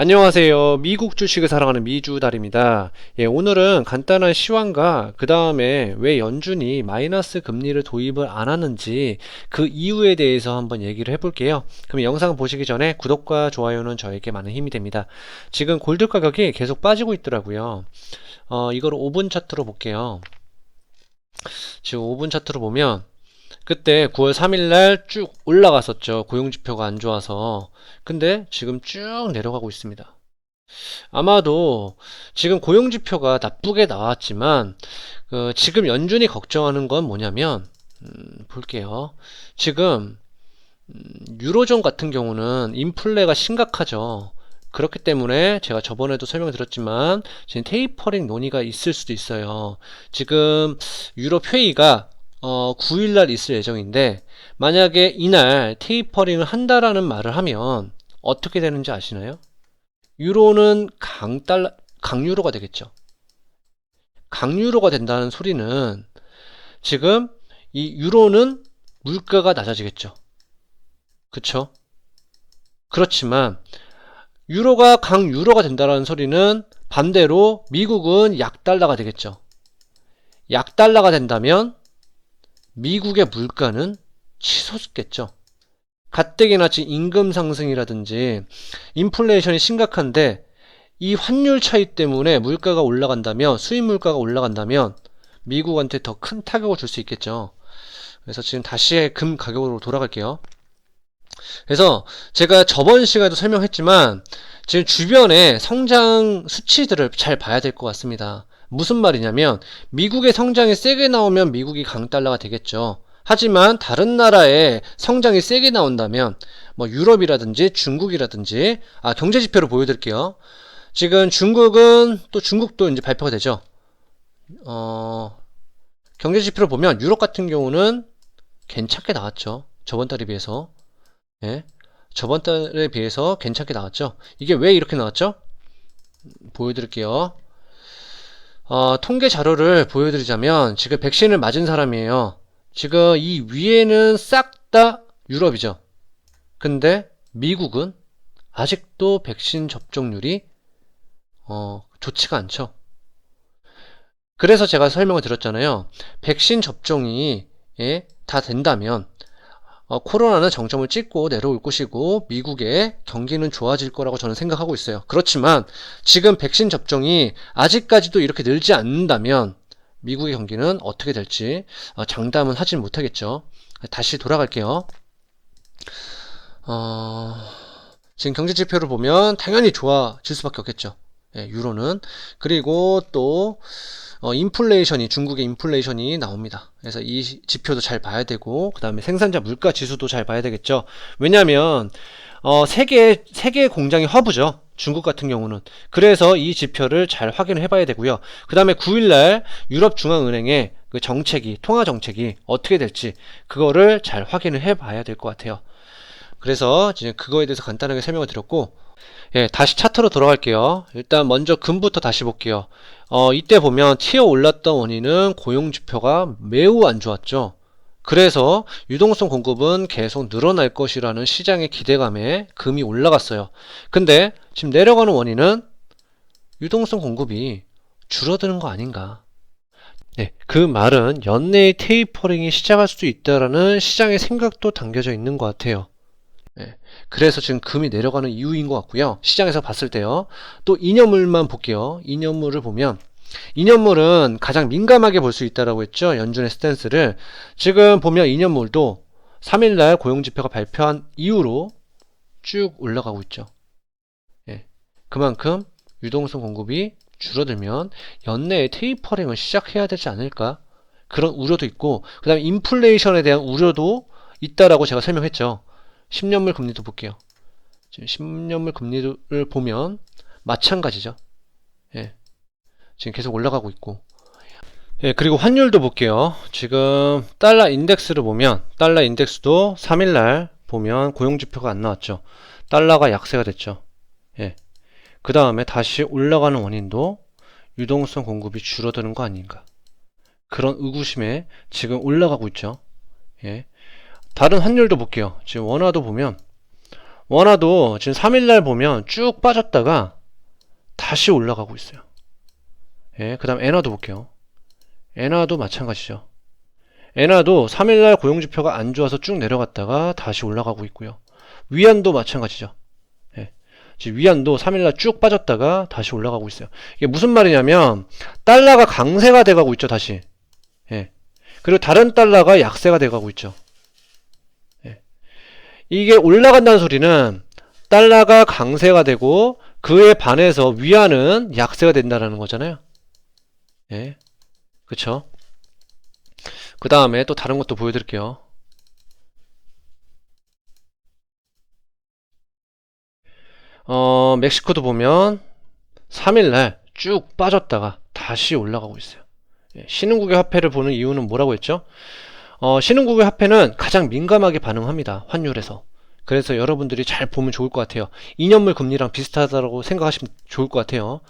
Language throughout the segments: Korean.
안녕하세요. 미국 주식을 사랑하는 미주달입니다. 예, 오늘은 간단한 시황과 그 다음에 왜 연준이 마이너스 금리를 도입을 안 하는지 그 이유에 대해서 한번 얘기를 해볼게요. 그럼 영상 보시기 전에 구독과 좋아요는 저에게 많은 힘이 됩니다. 지금 골드 가격이 계속 빠지고 있더라고요. 어, 이걸 5분 차트로 볼게요. 지금 5분 차트로 보면 그때 9월 3일 날 쭉 올라갔었죠. 고용지표가 안 좋아서. 근데 지금 쭉 내려가고 있습니다. 아마도 지금 고용지표가 나쁘게 나왔지만 그 지금 연준이 걱정하는 건 뭐냐면 음, 볼게요. 지금 음, 유로존 같은 경우는 인플레가 심각하죠. 그렇기 때문에 제가 저번에도 설명드렸지만 지금 테이퍼링 논의가 있을 수도 있어요. 지금 유럽 회의가 어, 9일날 있을 예정인데 만약에 이날 테이퍼링을 한다라는 말을 하면 어떻게 되는지 아시나요? 유로는 강달러, 강유로가 되겠죠. 강유로가 된다는 소리는 지금 이 유로는 물가가 낮아지겠죠. 그쵸? 그렇지만 유로가 강유로가 된다는 소리는 반대로 미국은 약달러가 되겠죠. 약달러가 된다면 미국의 물가는 치솟겠죠. 가뜩이나 지금 임금 상승이라든지 인플레이션이 심각한데 이 환율 차이 때문에 물가가 올라간다면 수입 물가가 올라간다면 미국한테 더 큰 타격을 줄 수 있겠죠. 그래서 지금 다시 금 가격으로 돌아갈게요. 그래서 제가 저번 시간에도 설명했지만 지금 주변에 성장 수치들을 잘 봐야 될 것 같습니다. 무슨 말이냐면 미국의 성장이 세게 나오면 미국이 강달러가 되겠죠. 하지만 다른 나라의 성장이 세게 나온다면 뭐 유럽이라든지 중국이라든지 아 경제 지표를 보여드릴게요. 지금 중국은 또 중국도 이제 발표가 되죠. 어 경제 지표를 보면 유럽 같은 경우는 괜찮게 나왔죠. 저번 달에 비해서. 예. 저번 달에 비해서 괜찮게 나왔죠. 이게 왜 이렇게 나왔죠? 보여드릴게요. 어, 통계 자료를 보여드리자면 지금 백신을 맞은 사람이에요. 지금 이 위에는 싹 다 유럽이죠. 근데 미국은 아직도 백신 접종률이 어, 좋지가 않죠. 그래서 제가 설명을 드렸잖아요. 백신 접종이 예, 다 된다면 어, 코로나는 정점을 찍고 내려올 것이고 미국의 경기는 좋아질 거라고 저는 생각하고 있어요. 그렇지만 지금 백신 접종이 아직까지도 이렇게 늘지 않는다면 미국의 경기는 어떻게 될지 어, 장담은 하진 못하겠죠. 다시 돌아갈게요. 어, 지금 경제 지표를 보면 당연히 좋아질 수밖에 없겠죠. 예, 유로는 그리고 또 어, 인플레이션이 중국의 인플레이션이 나옵니다. 그래서 이 지표도 잘 봐야 되고 그 다음에 생산자 물가 지수도 잘 봐야 되겠죠. 왜냐하면 어, 세계 세계 공장이 허브죠. 중국 같은 경우는 그래서 이 지표를 잘 확인을 해봐야 되고요. 그 다음에 9일날 유럽 중앙은행의 그 정책이 통화 정책이 어떻게 될지 그거를 잘 확인을 해 봐야 될 것 같아요. 그래서 이제 그거에 대해서 간단하게 설명을 드렸고 예, 다시 차트로 돌아갈게요. 일단 먼저 금부터 다시 볼게요. 어, 이때 보면 튀어 올랐던 원인은 고용 지표가 매우 안 좋았죠. 그래서 유동성 공급은 계속 늘어날 것이라는 시장의 기대감에 금이 올라갔어요. 근데 지금 내려가는 원인은 유동성 공급이 줄어드는 거 아닌가. 네, 그 말은 연내에 테이퍼링이 시작할 수도 있다라는 시장의 생각도 담겨져 있는 것 같아요. 네, 그래서 지금 금이 내려가는 이유인 것 같고요. 시장에서 봤을 때요. 또 이념물만 볼게요. 이념물을 보면 이념물은 가장 민감하게 볼 수 있다라고 했죠. 연준의 스탠스를. 지금 보면 이념물도 3일날 고용지표가 발표한 이후로 쭉 올라가고 있죠. 예, 그만큼 유동성 공급이 줄어들면 연내에 테이퍼링을 시작해야 되지 않을까? 그런 우려도 있고, 그 다음에 인플레이션에 대한 우려도 있다라고 제가 설명했죠. 10년물 금리도 볼게요. 지금 10년물 금리를 보면 마찬가지죠. 예. 지금 계속 올라가고 있고. 예, 그리고 환율도 볼게요. 지금 달러 인덱스를 보면 달러 인덱스도 3일 날 보면 고용 지표가 안 나왔죠. 달러가 약세가 됐죠. 예. 그 다음에 다시 올라가는 원인도 유동성 공급이 줄어드는 거 아닌가. 그런 의구심에 지금 올라가고 있죠. 예. 다른 환율도 볼게요. 지금 원화도 보면 원화도 지금 3일날 보면 쭉 빠졌다가 다시 올라가고 있어요. 예, 그 다음 엔화도 볼게요. 엔화도 마찬가지죠. 엔화도 3일날 고용지표가 안 좋아서 쭉 내려갔다가 다시 올라가고 있고요. 위안도 마찬가지죠. 예, 지금 위안도 3일날 쭉 빠졌다가 다시 올라가고 있어요. 이게 무슨 말이냐면 달러가 강세가 돼가고 있죠, 다시. 예. 그리고 다른 달러가 약세가 돼가고 있죠. 예. 이게 올라간다는 소리는 달러가 강세가 되고 그에 반해서 위안은 약세가 된다는 거잖아요. 예. 그쵸? 그 다음에 또 다른 것도 보여드릴게요. 어, 멕시코도 보면 3일날 쭉 빠졌다가 다시 올라가고 있어요. 예, 신흥국의 화폐를 보는 이유는 뭐라고 했죠? 어, 신흥국의 화폐는 가장 민감하게 반응합니다. 환율에서. 그래서 여러분들이 잘 보면 좋을 것 같아요. 2년물 금리랑 비슷하다고 생각하시면 좋을 것 같아요.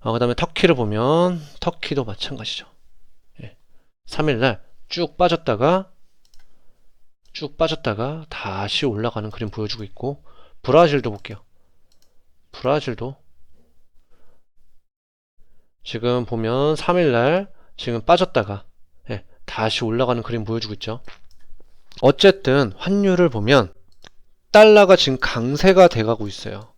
어, 그 다음에 터키를 보면 터키도 마찬가지죠. 예, 3일날 쭉 빠졌다가 쭉 빠졌다가 다시 올라가는 그림 보여주고 있고 브라질도 볼게요. 브라질도 지금 보면 3일날 지금 빠졌다가 예, 다시 올라가는 그림 보여주고 있죠. 어쨌든 환율을 보면 달러가 지금 강세가 돼가고 있어요.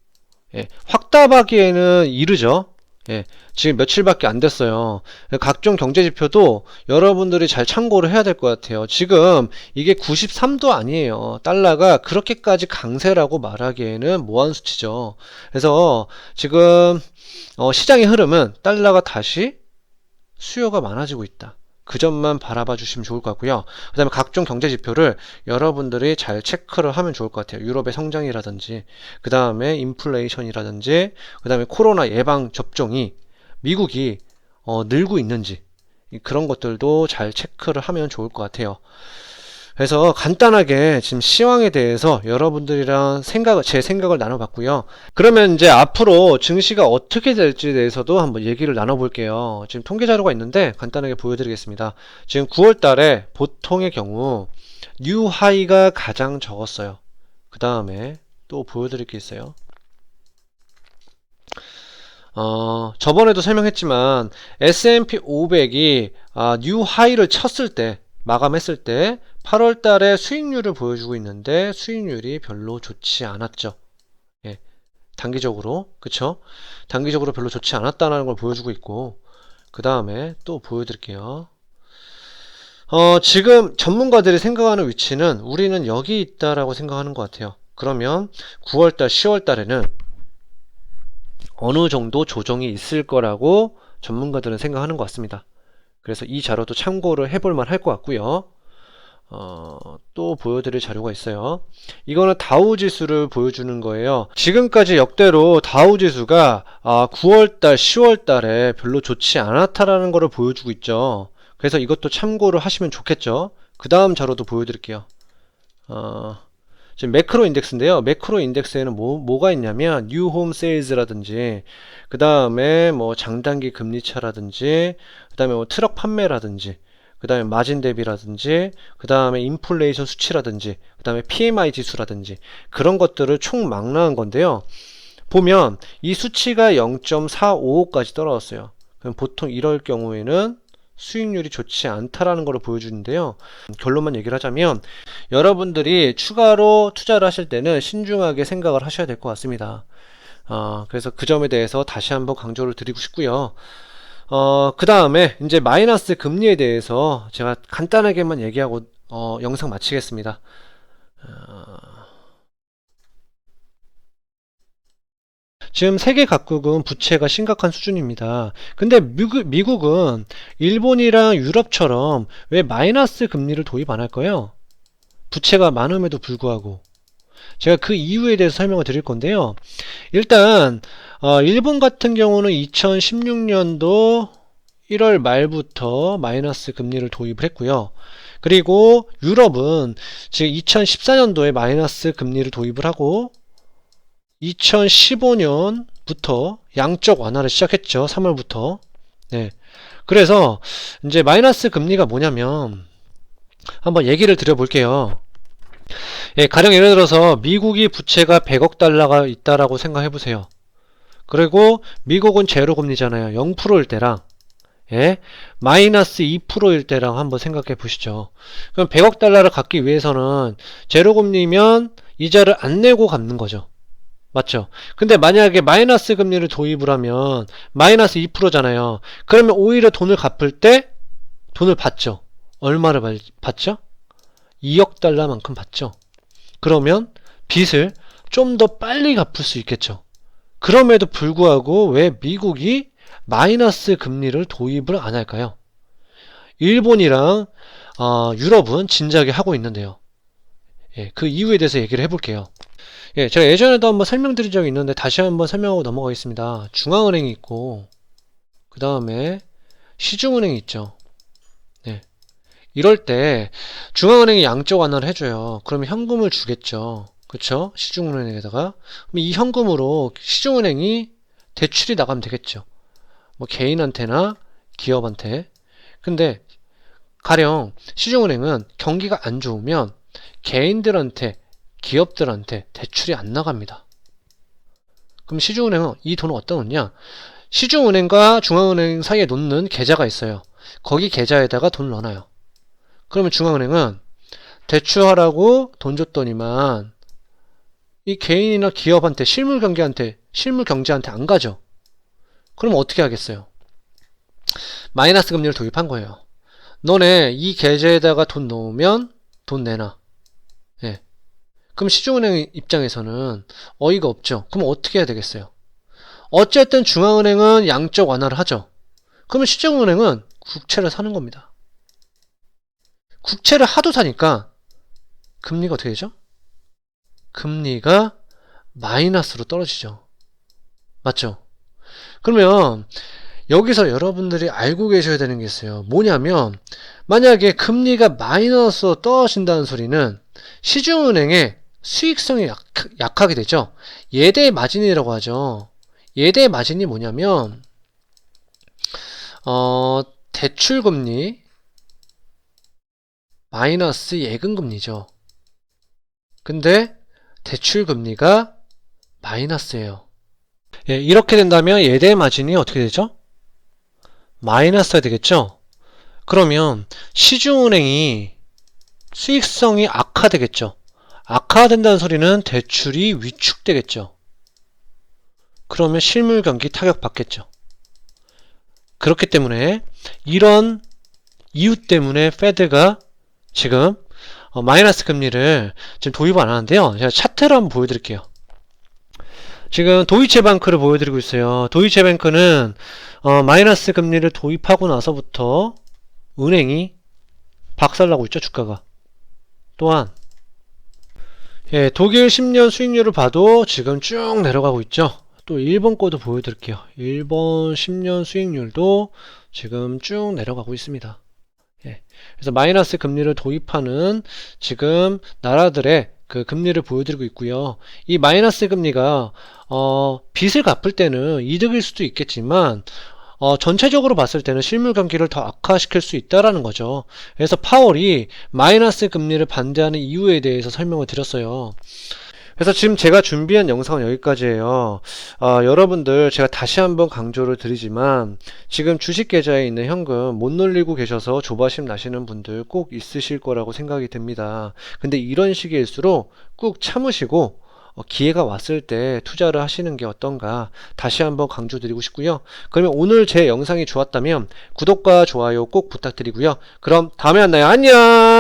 예, 확답하기에는 이르죠. 예, 지금 며칠밖에 안 됐어요. 각종 경제 지표도 여러분들이 잘 참고를 해야 될 것 같아요. 지금 이게 93도 아니에요. 달러가 그렇게까지 강세라고 말하기에는 모한 수치죠. 그래서 지금 어, 시장의 흐름은 달러가 다시 수요가 많아지고 있다. 그 점만 바라봐 주시면 좋을 것 같고요. 그 다음에 각종 경제 지표를 여러분들이 잘 체크를 하면 좋을 것 같아요. 유럽의 성장이라든지, 그 다음에 인플레이션이라든지, 그 다음에 코로나 예방 접종이 미국이 어, 늘고 있는지, 그런 것들도 잘 체크를 하면 좋을 것 같아요. 그래서 간단하게 지금 시황에 대해서 여러분들이랑 생각, 제 생각을 나눠봤고요. 그러면 이제 앞으로 증시가 어떻게 될지에 대해서도 한번 얘기를 나눠볼게요. 지금 통계 자료가 있는데 간단하게 보여드리겠습니다. 지금 9월 달에 보통의 경우 뉴 하이가 가장 적었어요. 그 다음에 또 보여드릴 게 있어요. 어, 저번에도 설명했지만 S&P 500이 아, 뉴 하이를 쳤을 때 마감했을 때 8월 달에 수익률을 보여주고 있는데 수익률이 별로 좋지 않았죠. 예. 단기적으로 그쵸? 단기적으로 별로 좋지 않았다는 걸 보여주고 있고 그 다음에 또 보여드릴게요. 어, 지금 전문가들이 생각하는 위치는 우리는 여기 있다라고 생각하는 것 같아요. 그러면 9월달, 10월달에는 어느 정도 조정이 있을 거라고 전문가들은 생각하는 것 같습니다. 그래서 이 자료도 참고를 해볼 만할 것 같고요. 어, 또 보여드릴 자료가 있어요. 이거는 다우 지수를 보여주는 거예요. 지금까지 역대로 다우 지수가 아, 9월달, 10월달에 별로 좋지 않았다라는 것을 보여주고 있죠. 그래서 이것도 참고를 하시면 좋겠죠. 그 다음 자료도 보여드릴게요. 어, 지금 매크로 인덱스인데요. 매크로 인덱스에는 뭐, 뭐가 있냐면 뉴홈 세일즈라든지 그 다음에 뭐 장단기 금리차라든지 그 다음에 뭐 트럭 판매라든지 그 다음에 마진 대비라든지 그 다음에 인플레이션 수치라든지 그 다음에 PMI 지수라든지 그런 것들을 총 망라한 건데요. 보면 이 수치가 0.455까지 떨어졌어요. 그럼 보통 이럴 경우에는 수익률이 좋지 않다라는 것을 보여주는데요. 결론만 얘기를 하자면 여러분들이 추가로 투자를 하실 때는 신중하게 생각을 하셔야 될 것 같습니다. 어, 그래서 그 점에 대해서 다시 한번 강조를 드리고 싶고요. 어, 그 다음에 이제 마이너스 금리에 대해서 제가 간단하게만 얘기하고 어, 영상 마치겠습니다. 어, 지금 세계 각국은 부채가 심각한 수준입니다. 근데 미국, 미국은 일본이랑 유럽처럼 왜 마이너스 금리를 도입 안 할까요? 부채가 많음에도 불구하고. 제가 그 이유에 대해서 설명을 드릴 건데요. 일단 어, 일본 같은 경우는 2016년도 1월 말부터 마이너스 금리를 도입을 했고요. 그리고 유럽은 지금 2014년도에 마이너스 금리를 도입을 하고 2015년부터 양적 완화를 시작했죠. 3월부터. 네. 그래서 이제 마이너스 금리가 뭐냐면 한번 얘기를 드려볼게요. 예, 가령 예를 들어서 미국이 부채가 100억 달러가 있다라고 생각해 보세요. 그리고 미국은 제로 금리잖아요. 0%일 때랑 예, 마이너스 2%일 때랑 한번 생각해 보시죠. 그럼 100억 달러를 갚기 위해서는 제로 금리면 이자를 안 내고 갚는 거죠. 맞죠? 근데 만약에 마이너스 금리를 도입을 하면 마이너스 2%잖아요. 그러면 오히려 돈을 갚을 때 돈을 받죠. 얼마를 받- 받죠? 2억 달러만큼 받죠. 그러면 빚을 좀 더 빨리 갚을 수 있겠죠. 그럼에도 불구하고 왜 미국이 마이너스 금리를 도입을 안 할까요? 일본이랑 어, 유럽은 진작에 하고 있는데요. 예, 그 이유에 대해서 얘기를 해볼게요. 예, 제가 예전에도 한번 설명드린 적이 있는데 다시 한번 설명하고 넘어가겠습니다. 중앙은행이 있고 그 다음에 시중은행이 있죠. 네. 이럴 때 중앙은행이 양쪽 완화를 해줘요. 그러면 현금을 주겠죠. 그쵸? 시중은행에다가. 그럼 이 현금으로 시중은행이 대출이 나가면 되겠죠. 뭐 개인한테나 기업한테. 근데 가령 시중은행은 경기가 안 좋으면 개인들한테 기업들한테 대출이 안 나갑니다. 그럼 시중은행은 이 돈을 어디다 놓냐? 시중은행과 중앙은행 사이에 놓는 계좌가 있어요. 거기 계좌에다가 돈을 넣어놔요. 그러면 중앙은행은 대출하라고 돈 줬더니만 이 개인이나 기업한테 실물 경제한테 실물 경제한테 안 가죠. 그럼 어떻게 하겠어요? 마이너스 금리를 도입한 거예요. 너네 이 계좌에다가 돈 넣으면 돈 내놔. 예. 그럼 시중은행 입장에서는 어이가 없죠. 그럼 어떻게 해야 되겠어요? 어쨌든 중앙은행은 양적 완화를 하죠. 그러면 시중은행은 국채를 사는 겁니다. 국채를 하도 사니까 금리가 어떻게 되죠? 금리가 마이너스로 떨어지죠. 맞죠? 그러면 여기서 여러분들이 알고 계셔야 되는 게 있어요. 뭐냐면 만약에 금리가 마이너스로 떨어진다는 소리는 시중은행의 수익성이 약, 약하게 되죠. 예대 마진이라고 하죠. 예대 마진이 뭐냐면 어, 대출 금리 마이너스 예금 금리죠. 근데 대출 금리가 마이너스예요. 예, 이렇게 된다면 예대 마진이 어떻게 되죠? 마이너스가 되겠죠? 그러면 시중은행이 수익성이 악화되겠죠? 악화된다는 소리는 대출이 위축되겠죠? 그러면 실물 경기 타격받겠죠? 그렇기 때문에 이런 이유 때문에 페드가 지금 어, 마이너스 금리를 지금 도입 안 하는데요. 제가 차트를 한번 보여드릴게요. 지금 도이체뱅크를 보여드리고 있어요. 도이체뱅크는 어, 마이너스 금리를 도입하고 나서부터 은행이 박살나고 있죠, 주가가. 또한 예, 독일 10년 수익률을 봐도 지금 쭉 내려가고 있죠. 또 일본 거도 보여드릴게요. 일본 10년 수익률도 지금 쭉 내려가고 있습니다. 예, 그래서 마이너스 금리를 도입하는 지금 나라들의 그 금리를 보여드리고 있고요. 이 마이너스 금리가 어, 빚을 갚을 때는 이득일 수도 있겠지만 어, 전체적으로 봤을 때는 실물 경기를 더 악화시킬 수 있다라는 거죠. 그래서 파월이 마이너스 금리를 반대하는 이유에 대해서 설명을 드렸어요. 그래서 지금 제가 준비한 영상은 여기까지예요. 어, 여러분들 제가 다시 한번 강조를 드리지만 지금 주식 계좌에 있는 현금 못 놀리고 계셔서 조바심 나시는 분들 꼭 있으실 거라고 생각이 듭니다. 근데 이런 시기일수록 꾹 참으시고 어, 기회가 왔을 때 투자를 하시는 게 어떤가 다시 한번 강조드리고 싶고요. 그러면 오늘 제 영상이 좋았다면 구독과 좋아요 꼭 부탁드리고요. 그럼 다음에 만나요. 안녕!